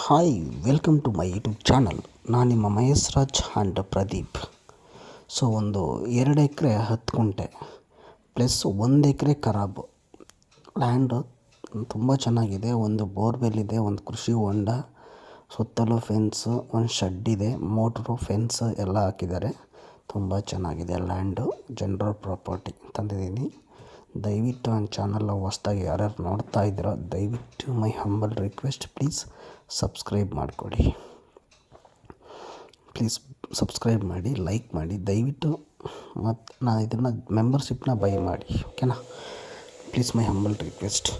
Hi welcome to my YouTube channel ನಾನು ನಿಮ್ಮ Mahesh Raj and Pradeep. So ಒಂದು ಎರಡು ಎಕರೆ ಹತ್ತು ಕುಂಟೆ ಪ್ಲಸ್ ಒಂದು ಎಕರೆ ಖರಾಬು ಲ್ಯಾಂಡು ತುಂಬ ಚೆನ್ನಾಗಿದೆ, ಒಂದು ಬೋರ್ವೆಲ್ ಇದೆ, ಒಂದು ಕೃಷಿ ಹೊಂಡ, ಸುತ್ತಲೂ ಫೆನ್ಸು ಒಂದು ಶೆಡ್ ಇದೆ ಮೋಟ್ರು ಫೆನ್ಸ್ ಎಲ್ಲ ಹಾಕಿದ್ದಾರೆ. ತುಂಬ ಚೆನ್ನಾಗಿದೆ ಲ್ಯಾಂಡು ಜನರಲ್ ಪ್ರಾಪರ್ಟಿ ತಂದಿದ್ದೀನಿ. ದಯವಿಟ್ಟು ನನ್ನ ಚಾನಲ್ನ ಹೊಸ್ದಾಗಿ ಯಾರ್ಯಾರು ನೋಡ್ತಾ ಇದ್ದೀರೋ, ದಯವಿಟ್ಟು my humble request please subscribe ಮಾಡಿಕೊಡಿ. ಪ್ಲೀಸ್ ಸಬ್ಸ್ಕ್ರೈಬ್ ಮಾಡಿ, ಲೈಕ್ ಮಾಡಿ, ದಯವಿಟ್ಟು ಮತ್ತು ನಾನು ಇದನ್ನು ಮೆಂಬರ್ಶಿಪ್ನ ಬೈ ಮಾಡಿ, ಓಕೆನಾ? Please my humble request.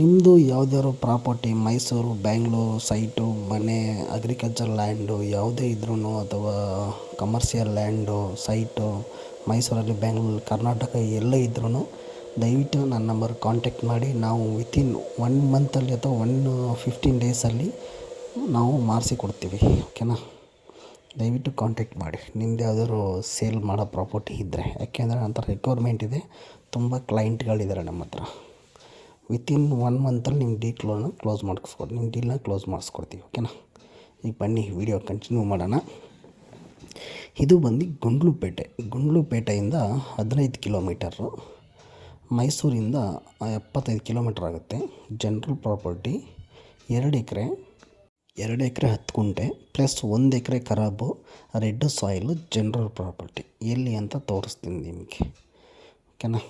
ನಿಮ್ಮದು ಯಾವುದಾದ್ರು ಪ್ರಾಪರ್ಟಿ ಮೈಸೂರು, ಬ್ಯಾಂಗ್ಳೂರು, ಸೈಟು, ಮನೆ, ಅಗ್ರಿಕಲ್ಚರ್ ಲ್ಯಾಂಡು ಯಾವುದೇ ಇದ್ರೂ ಅಥವಾ ಕಮರ್ಷಿಯಲ್ ಲ್ಯಾಂಡು, ಸೈಟು ಮೈಸೂರಲ್ಲಿ ಬ್ಯಾಂಗ್ಳೂರು ಕರ್ನಾಟಕ ಎಲ್ಲೇ ಇದ್ರೂ ದಯವಿಟ್ಟು ನನ್ನ ನಂಬರ್ ಕಾಂಟ್ಯಾಕ್ಟ್ ಮಾಡಿ. ನಾವು ವಿತಿನ್ ಒನ್ ಮಂತಲ್ಲಿ ಅಥವಾ ಒನ್ ಫಿಫ್ಟೀನ್ ಡೇಸಲ್ಲಿ ನಾವು ಮಾರಿಸಿ ಕೊಡ್ತೀವಿ. ಓಕೆನಾ ದಯವಿಟ್ಟು ಕಾಂಟ್ಯಾಕ್ಟ್ ಮಾಡಿ. ನಿಮ್ದು ಯಾವ್ದಾದ್ರು ಸೇಲ್ ಮಾಡೋ ಪ್ರಾಪರ್ಟಿ ಇದ್ದರೆ ಯಾಕೆಂದರೆ ನಂತರ ರಿಕ್ವೈರ್ಮೆಂಟ್ ಇದೆ. ತುಂಬ ಕ್ಲೈಂಟ್ಗಳಿದ್ದಾರೆ ನಮ್ಮ ಹತ್ರ. ವಿತಿನ್ ಒನ್ ಮಂತಲ್ಲಿ ನಿಮ್ಮ ಡೀಟ್ ಲೋನ ಕ್ಲೋಸ್ ಮಾಡಿಸ್ಕೊಡಿ ನಿಮ್ಮ ಡೀಲ್ನ ಕ್ಲೋಸ್ ಮಾಡಿಸ್ಕೊಡ್ತೀವಿ. ಓಕೆನಾ ಈಗ ಬನ್ನಿ ವಿಡಿಯೋ ಕಂಟಿನ್ಯೂ ಮಾಡೋಣ. ಇದು ಬಂದು ಗುಂಡ್ಲುಪೇಟೆ. ಗುಂಡ್ಲುಪೇಟೆಯಿಂದ ಹದಿನೈದು ಕಿಲೋಮೀಟರು ಮೈಸೂರಿಂದ ಎಪ್ಪತ್ತೈದು ಕಿಲೋಮೀಟ್ರ್ ಆಗುತ್ತೆ. ಜನ್ರಲ್ ಪ್ರಾಪರ್ಟಿ ಎರಡು ಎಕರೆ ಎರಡು ಎಕರೆ ಹತ್ತು ಗುಂಟೆ, ಪ್ಲಸ್ ಒಂದು ಎಕರೆ ಖರಾಬು ರೆಡ್ ಸಾಯಿಲು ಜನರಲ್ ಪ್ರಾಪರ್ಟಿ. ಎಲ್ಲಿ ಅಂತ ತೋರಿಸ್ತೀನಿ ನಿಮಗೆ. ಓಕೆನಾ?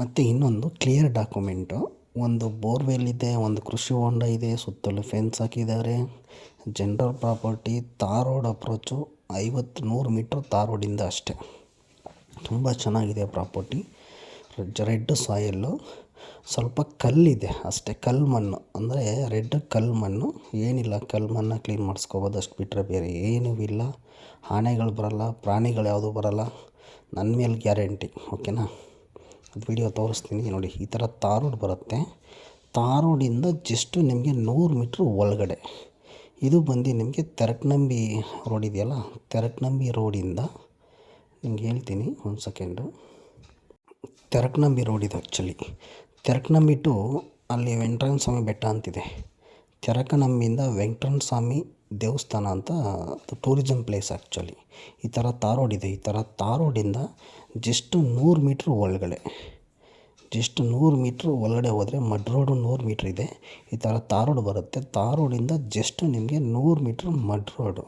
ಮತ್ತು ಇನ್ನೊಂದು ಕ್ಲಿಯರ್ ಡಾಕ್ಯುಮೆಂಟು ಒಂದು ಬೋರ್ವೆಲ್ ಇದೆ, ಒಂದು ಕೃಷಿ ಹೊಂಡ ಇದೆ, ಸುತ್ತಲೂ ಫೆನ್ಸ್ ಹಾಕಿದ್ದಾರೆ. General property tar road approach ಐವತ್ತು ನೂರು ಮೀಟ್ರ್ ತಾರ್ ರೋಡಿಂದ ಅಷ್ಟೇ. ತುಂಬ ಚೆನ್ನಾಗಿದೆ ಪ್ರಾಪರ್ಟಿ ರೆಡ್ ಸಾಯಲ್ಲು. ಸ್ವಲ್ಪ ಕಲ್ಲಿದೆ ಅಷ್ಟೇ ಕಲ್ಲು ಮಣ್ಣು ಅಂದರೆ ರೆಡ್ ಕಲ್ಲು ಮಣ್ಣು ಏನಿಲ್ಲ ಕಲ್ಲು ಮಣ್ಣು ಕ್ಲೀನ್ ಮಾಡಿಸ್ಕೋಬೋದು ಅಷ್ಟು ಬಿಟ್ಟರೆ ಬೇರೆ ಏನೂ ಇಲ್ಲ. ಆನೆಗಳು ಬರೋಲ್ಲ, ಪ್ರಾಣಿಗಳು ಯಾವುದೂ ಬರೋಲ್ಲ. ನನ್ನ ಮೇಲೆ ಗ್ಯಾರಂಟಿ, ಓಕೆನಾ? ಅದು ವಿಡಿಯೋ ತೋರಿಸ್ತೀನಿ ನೋಡಿ, ಈ ಥರ ತಾರ್ ರೋಡ್ ಬರುತ್ತೆ. ತಾರೋಡಿಂದ ರೋಡಿಂದ ಜಸ್ಟು ನಿಮಗೆ ನೂರು ಮೀಟ್ರ್ ಒಳಗಡೆ. ಇದು ಬಂದು ನಿಮಗೆ ತೆರಕ್ನಂಬಿ ರೋಡ್ ಇದೆಯಲ್ಲ, ತೆರಕ್ನಂಬಿ ರೋಡಿಂದ ನಿಮ್ಗೆ ಹೇಳ್ತೀನಿ ಒಂದು ಸೆಕೆಂಡು ತೆರಕ್ನಂಬಿ ರೋಡ್ ಇದು ಆ್ಯಕ್ಚುಲಿ ತೆರಕ್ನಂಬಿ ಟು ಅಲ್ಲಿ ವೆಂಕಟರಮಣ ಸ್ವಾಮಿ ಬೆಟ್ಟ ಅಂತಿದೆ. ತೆರಕನಂಬಿಯಿಂದ ವೆಂಕಟರಮಣ ಸ್ವಾಮಿ ದೇವಸ್ಥಾನ ಅಂತ ಟೂರಿಸಮ್ ಪ್ಲೇಸ್ ಆ್ಯಕ್ಚುಲಿ ಈ ಥರ ತಾರೋಡ್ ರೋಡ್ ಇದೆ. ಈ ಥರ ತಾರೋಡಿಂದ ರೋಡಿಂದ ಜಸ್ಟ್ ನೂರು ಮೀಟ್ರ್ ಒಳಗಡೆ. ಜಸ್ಟ್ ನೂರು ಮೀಟ್ರ್ ಒಳಗಡೆ ಹೋದರೆ ಮಡ್ ರೋಡು ನೂರು ಮೀಟ್ರ್ ಇದೆ. ಈ ಥರ ತಾರೋಡ್ ರೋಡ್ ಬರುತ್ತೆ. ತಾರೋಡಿಂದ ರೋಡಿಂದ ಜಸ್ಟ್ ನಿಮಗೆ ನೂರು ಮೀಟ್ರ್ ಮಡ್ ರೋಡು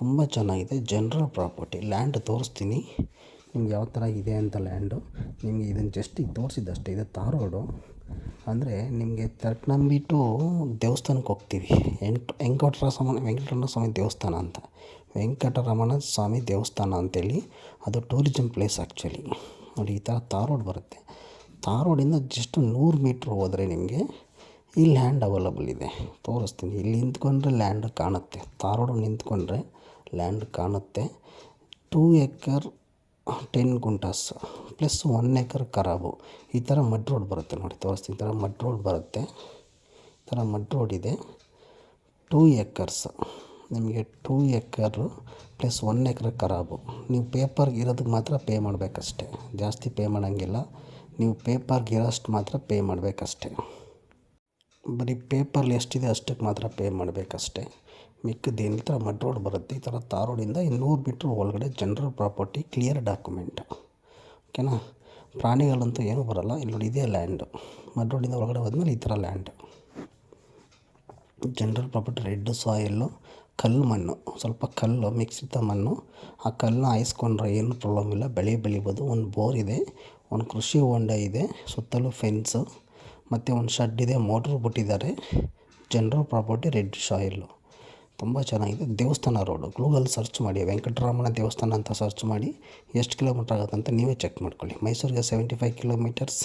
ತುಂಬ ಚೆನ್ನಾಗಿದೆ. ಜನರಲ್ ಪ್ರಾಪರ್ಟಿ ಲ್ಯಾಂಡ್ ತೋರಿಸ್ತೀನಿ. ನಿಮ್ಗೆ ಯಾವ ಥರ ಇದೆ ಅಂತ ಲ್ಯಾಂಡು ನಿಮಗೆ ಇದನ್ನು ಜಸ್ಟ್ ಈಗ ತೋರಿಸಿದ್ದಷ್ಟೇ, ಇದು ತಾರ್ ರೋಡು ಅಂದರೆ ನಿಮಗೆ ತರ್ಕನಂಬಿ ಟು ದೇವಸ್ಥಾನಕ್ಕೆ ಹೋಗ್ತೀವಿ. ಎಂಟು ವೆಂಕಟರ ಸ್ವಾಮಿ ವೆಂಕಟರಮಣ ಸ್ವಾಮಿ ದೇವಸ್ಥಾನ ಅಂತ. ವೆಂಕಟರಮಣ ಸ್ವಾಮಿ ದೇವಸ್ಥಾನ ಅಂತೇಳಿ ಅದು ಟೂರಿಸಮ್ ಪ್ಲೇಸ್ ಆ್ಯಕ್ಚುಲಿ ನೋಡಿ, ಈ ಥರ ತಾರ್ ಬರುತ್ತೆ. ತಾರ್ ರೋಡಿಂದ ಜಸ್ಟ್ ನೂರು ಮೀಟ್ರ್ ಹೋದರೆ ನಿಮಗೆ ಈ ಲ್ಯಾಂಡ್ ಅವೈಲಬಲ್ ಇದೆ. ತೋರಿಸ್ತೀನಿ. ಇಲ್ಲಿ ನಿಂತ್ಕೊಂಡ್ರೆ ಲ್ಯಾಂಡ್ ಕಾಣುತ್ತೆ. ತಾರ್ ರೋಡ್ ನಿಂತ್ಕೊಂಡ್ರೆ ಲ್ಯಾಂಡ್ ಕಾಣುತ್ತೆ. Two acre ten guntas plus one acre ಖರಾಬು ಈ ಥರ ಮಡ್ ರೋಡ್ ಬರುತ್ತೆ ನೋಡಿ, ತೋರಿಸ್ತೀನಿ. ಈ ಥರ ಮಡ್ ರೋಡ್ ಬರುತ್ತೆ. ಈ ಥರ ಮಡ್ ರೋಡ್ ಇದೆ. ಟೂ ಎಕರ್ಸ್, ನಿಮಗೆ two acre plus one acre ಖರಾಬು ನೀವು ಪೇಪರ್ಗೆ ಇರೋದಕ್ಕೆ ಮಾತ್ರ ಪೇ ಮಾಡಬೇಕಷ್ಟೆ. ಜಾಸ್ತಿ ಪೇ ಮಾಡೋಂಗಿಲ್ಲ. ನೀವು ಪೇಪರ್ಗೆ ಇರೋಷ್ಟು ಮಾತ್ರ ಪೇ ಮಾಡಬೇಕಷ್ಟೆ. ಬರೀ ಪೇಪರ್ಲಿ ಎಷ್ಟಿದೆ ಅಷ್ಟಕ್ಕೆ ಮಾತ್ರ ಪೇ ಮಾಡಬೇಕಷ್ಟೆ. ಮಿಕ್ಕದ್ದೇನು ಈ ಥರ ಮಡ್ ರೋಡ್ ಬರುತ್ತೆ, ಈ ಥರ ತಾರ್ ರೋಡಿಂದ ಇನ್ನೂರು ಮೀಟ್ರ್ ಒಳಗಡೆ ಜನರಲ್ ಪ್ರಾಪರ್ಟಿ ಕ್ಲಿಯರ್ ಡಾಕ್ಯುಮೆಂಟ್. ಓಕೆನಾ? ಪ್ರಾಣಿಗಳಂತೂ ಏನೂ ಬರೋಲ್ಲ, ಇಲ್ಲಿ ನೋಡಿ ಇದೇ ಲ್ಯಾಂಡು. ಮಡ್ ರೋಡಿಂದ ಒಳಗಡೆ ಹೋದ್ಮೇಲೆ ಈ ಥರ land. General property red soil, ಕಲ್ಲು ಮಣ್ಣು, ಸ್ವಲ್ಪ ಕಲ್ಲು ಮಿಕ್ಸಿತ ಮಣ್ಣು. ಆ ಕಲ್ಲನ್ನ ಹಾಯಿಸ್ಕೊಂಡ್ರೆ ಏನು ಪ್ರಾಬ್ಲಮ್ ಇಲ್ಲ, ಬೆಳೆ ಬೆಳಿಬೋದು, ಒಂದು ಬೋರ್ ಇದೆ, ಒಂದು ಕೃಷಿ ಹೊಂಡ ಇದೆ, ಸುತ್ತಲೂ ಫೆನ್ಸು ಮತ್ತು ಒಂದು ಶೆಡ್ ಇದೆ ಮೋಟ್ರ್ ಬಿಟ್ಟಿದ್ದಾರೆ. ಜನರಲ್ ಪ್ರಾಪರ್ಟಿ ರೆಡ್ ಸಾಯಿಲ್ ತುಂಬ ಚೆನ್ನಾಗಿದೆ. ದೇವಸ್ಥಾನ ರೋಡು ಗೂಗಲ್ ಸರ್ಚ್ ಮಾಡಿ ವೆಂಕಟರಮಣ ದೇವಸ್ಥಾನ ಅಂತ ಸರ್ಚ್ ಮಾಡಿ, ಎಷ್ಟು ಕಿಲೋಮೀಟ್ರ್ ಆಗುತ್ತೆ ಅಂತ ನೀವೇ ಚೆಕ್ ಮಾಡ್ಕೊಳ್ಳಿ. ಮೈಸೂರಿಗೆ ಸೆವೆಂಟಿ ಫೈವ್ ಕಿಲೋಮೀಟರ್ಸ್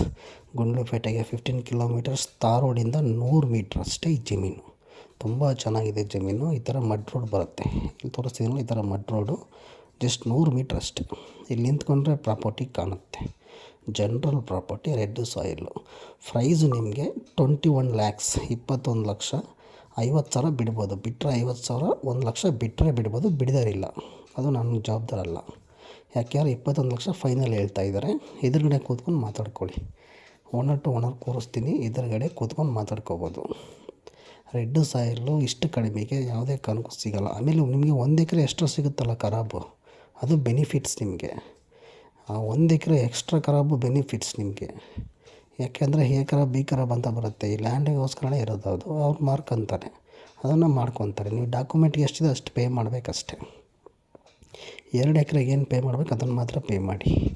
ಗುಂಡ್ಲುಪೇಟೆಗೆ ಫಿಫ್ಟೀನ್ ಕಿಲೋಮೀಟರ್ಸ್ ರೋಡಿಂದ ನೂರು ಮೀಟ್ರ್ ಅಷ್ಟೇ ಈ ಜಮೀನು. ತುಂಬ ಚೆನ್ನಾಗಿದೆ ಜಮೀನು. ಈ ಥರ ಮಡ್ ರೋಡ್ ಬರುತ್ತೆ. ಇಲ್ಲಿ ತೋರಿಸ್ತಿದ್ದೀನಿ ಈ ಥರ ಮಡ್ ರೋಡು ಜಸ್ಟ್ ನೂರು ಮೀಟ್ರ್ ಅಷ್ಟೇ. ಇಲ್ಲಿ ನಿಂತ್ಕೊಂಡ್ರೆ ಪ್ರಾಪರ್ಟಿ ಕಾಣುತ್ತೆ. General property red soil price ನಿಮಗೆ ಟ್ವೆಂಟಿ ಒನ್ ಲ್ಯಾಕ್ಸ್ ಇಪ್ಪತ್ತೊಂದು ಲಕ್ಷ, ಐವತ್ತು ಸಾವಿರ ಬಿಡ್ಬೋದು. ಬಿಟ್ಟರೆ ಐವತ್ತು ಸಾವಿರ, ಒಂದು ಲಕ್ಷ ಬಿಟ್ಟರೆ ಬಿಡ್ಬೋದು. ಬಿಡೋರಿಲ್ಲ ಅದು ನನ್ನ ಜವಾಬ್ದಾರಲ್ಲ ಯಾಕೆಂದರೆ ಇಪ್ಪತ್ತೊಂದು ಲಕ್ಷ ಫೈನಲ್ ಹೇಳ್ತಾ ಇದ್ದಾರೆ, ಎದುರುಗಡೆ ಕೂತ್ಕೊಂಡು ಮಾತಾಡ್ಕೊಳ್ಳಿ. ಓನರ್ ಟು ಓನರ್ ಕೂರಿಸ್ತೀನಿ, ಎದುರುಗಡೆ ಕೂತ್ಕೊಂಡು ಮಾತಾಡ್ಕೋಬೋದು. ರೆಡ್ ಸಾಯಿಲು ಇಷ್ಟು ಕಡಿಮೆಗೆ ಯಾವುದೇ ಕಾರಣಕ್ಕೂ ಸಿಗೋಲ್ಲ. ಆಮೇಲೆ ನಿಮಗೆ ಒಂದು ಎಕರೆ ಎಷ್ಟು ಸಿಗುತ್ತಲ್ಲ ಖರಾಬು. ಅದು ಬೆನಿಫಿಟ್ಸ್ ನಿಮಗೆ. ಆ ಒಂದು ಎಕರೆ ಎಕ್ಸ್ಟ್ರಾ ಖರಾಬು ಬೆನಿಫಿಟ್ಸ್ ನಿಮಗೆ. ಯಾಕೆಂದರೆ ಎ ಖರಾಬ್ ಬಿ ಖರಾಬ್ ಅಂತ ಬರುತ್ತೆ. ಈ ಲ್ಯಾಂಡಿಗೋಸ್ಕರನೇ ಇರೋದು ಅದು. ಅವ್ರು ಮಾರ್ಕೊಂತಾರೆ ಅದನ್ನು ಮಾಡ್ಕೊತಾರೆ. ನೀವು ಡಾಕ್ಯುಮೆಂಟ್ಗೆ ಎಷ್ಟಿದೆ ಅಷ್ಟು ಪೇ ಮಾಡಬೇಕಷ್ಟೆ. ಎರಡು ಎಕರೆಗೆ ಏನು ಪೇ ಮಾಡ್ಬೇಕು ಅದನ್ನು ಮಾತ್ರ ಪೇ ಮಾಡಿ.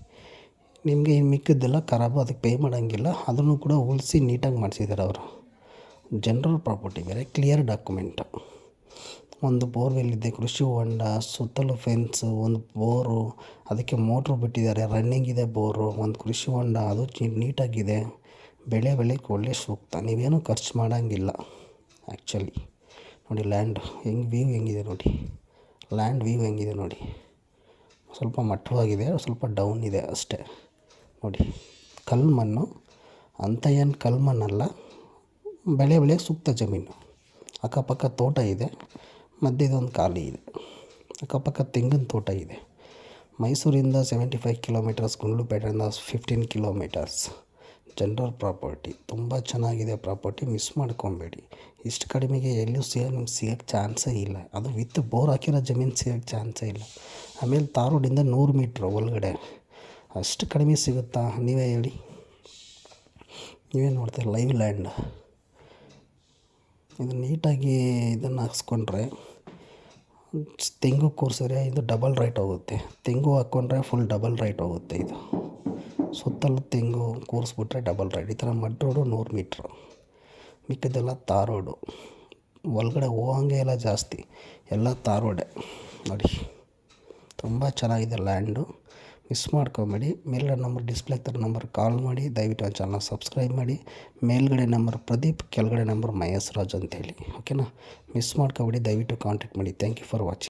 ನಿಮಗೆ ಮಿಕ್ಕಿದ್ದೆಲ್ಲ ಖರಾಬು ಅದಕ್ಕೆ ಪೇ ಮಾಡೋಂಗಿಲ್ಲ. ಅದನ್ನು ಕೂಡ ಉಳಿಸಿ ನೀಟಾಗಿ ಮಾಡಿಸಿದ್ದಾರೆ ಅವರು. ಜನರಲ್ ಪ್ರಾಪರ್ಟಿ ಬೇರೆ ಕ್ಲಿಯರ್ ಡಾಕ್ಯುಮೆಂಟು ಒಂದು ಬೋರ್ವೆಲ್ ಇದೆ, ಕೃಷಿ ಹೊಂಡ, ಸುತ್ತಲೂ ಫೆನ್ಸ್ ಒಂದು ಬೋರು, ಅದಕ್ಕೆ ಮೋಟ್ರು ಬಿಟ್ಟಿದ್ದಾರೆ ರನ್ನಿಂಗ್ ಇದೆ ಬೋರು, ಒಂದು ಕೃಷಿ ಹೊಂಡ, ಅದು ನೀಟಾಗಿದೆ. ಬೆಳೆ ಬೆಳೆಯೋಕ್ಕೆ ಒಳ್ಳೆ ಸೂಕ್ತ, ನೀವೇನು ಖರ್ಚು ಮಾಡೋಂಗಿಲ್ಲ ಆ್ಯಕ್ಚುಲಿ ನೋಡಿ ಲ್ಯಾಂಡ್ ಹೆಂಗೆ ವ್ಯೂ ಹೆಂಗಿದೆ ನೋಡಿ. ಲ್ಯಾಂಡ್ ವ್ಯೂ ಹೆಂಗಿದೆ ನೋಡಿ. ಸ್ವಲ್ಪ ಮಟ್ಟವಾಗಿದೆ, ಸ್ವಲ್ಪ ಡೌನ್ ಇದೆ ಅಷ್ಟೇ. ನೋಡಿ, ಕಲ್ಮಣ್ಣು ಅಂಥ ಏನು ಕಲ್ಮಣ್ಣಲ್ಲ ಬೆಳೆ ಸೂಕ್ತ ಜಮೀನು. ಅಕ್ಕಪಕ್ಕ ತೋಟ ಇದೆ. ಮಧ್ಯದೊಂದು ಖಾಲಿ ಇದೆ. ಅಕ್ಕಪಕ್ಕ ತೆಂಗಿನ ತೋಟ ಇದೆ. ಮೈಸೂರಿಂದ ಸೆವೆಂಟಿ ಫೈವ್ ಕಿಲೋಮೀಟರ್ಸ್ ಗುಂಡ್ಲುಪೇಟೆಯಿಂದ ಫಿಫ್ಟೀನ್ ಕಿಲೋಮೀಟರ್ಸ್ ಜನರಲ್ ಪ್ರಾಪರ್ಟಿ ತುಂಬ ಚೆನ್ನಾಗಿದೆ ಪ್ರಾಪರ್ಟಿ ಮಿಸ್ ಮಾಡ್ಕೊಬೇಡಿ. ಇಷ್ಟು ಕಡಿಮೆಗೆ ಎಲ್ಲೂ ಸಿಗೋ ನಿಮ್ಗೆ ಸಿಗೋಕ್ಕೆ ಚಾನ್ಸೇ ಇಲ್ಲ. ಅದು ವಿತ್ ಬೋರ್ ಹಾಕಿರೋ ಜಮೀನು ಸಿಗೋಕ್ಕೆ ಚಾನ್ಸೇ ಇಲ್ಲ. ಆಮೇಲೆ ತಾರೋಡಿಂದ ರೋಡಿಂದ ನೂರು ಮೀಟ್ರ್ ಒಳಗಡೆ. ಅಷ್ಟು ಕಡಿಮೆ ಸಿಗುತ್ತಾ? ನೀವೇ ಹೇಳಿ. ನೀವೇ ನೋಡ್ತೀರಿ? ಲೈವ್ ಲ್ಯಾಂಡ್ ಇದು ನೀಟಾಗಿ ಇದನ್ನು ಹಾಕ್ಸ್ಕೊಂಡ್ರೆ ತೆಂಗು ಕೂರಿಸಿದ್ರೆ ಇದು ಡಬಲ್ ರೈಟ್ ಹೋಗುತ್ತೆ. ತೆಂಗು ಹಾಕ್ಕೊಂಡ್ರೆ ಫುಲ್ ಡಬಲ್ ರೈಟ್ ಹೋಗುತ್ತೆ ಇದು. ಸುತ್ತಲೂ ತೆಂಗು ಕೂರಿಸ್ಬಿಟ್ರೆ ಡಬಲ್ ರೈಟ್ ಈ ಥರ ಮಡ್ ರೋಡು ನೂರು ಮೀಟ್ರು ಮಿಕ್ಕಿದ್ದೆಲ್ಲ ತಾರ್ ರೋಡು ಒಳಗಡೆ ಹೋಗಂಗೆ ಇಲ್ಲ ಜಾಸ್ತಿ. ಎಲ್ಲ ತಾರ್ ರೋಡೇ ನೋಡಿ, ತುಂಬ ಚೆನ್ನಾಗಿದೆ ಲ್ಯಾಂಡು ಮಿಸ್ ಮಾಡ್ಕೊಬೇಡಿ ಮೇಲ್ಗಡೆ ನಂಬರ್, ಡಿಸ್ಪ್ಲೇ ಆಗ್ತಿರೋ ನಂಬರ್ ಕಾಲ್ ಮಾಡಿ. ದಯವಿಟ್ಟು ಆ ಚಾನಲ್ ಸಬ್ಸ್ಕ್ರೈಬ್ ಮಾಡಿ. ಮೇಲ್ಗಡೆ ನಂಬರ್ ಪ್ರದೀಪ್, ಕೆಳಗಡೆ ನಂಬರ್ ಮಹೇಶ್ ರಾಜ್ ಅಂತೇಳಿ. ಓಕೆನಾ? ಮಿಸ್ ಮಾಡ್ಕೊಬೇಡಿ. ದಯವಿಟ್ಟು ಕಾಂಟ್ಯಾಕ್ಟ್ ಮಾಡಿ. Thank you for watching.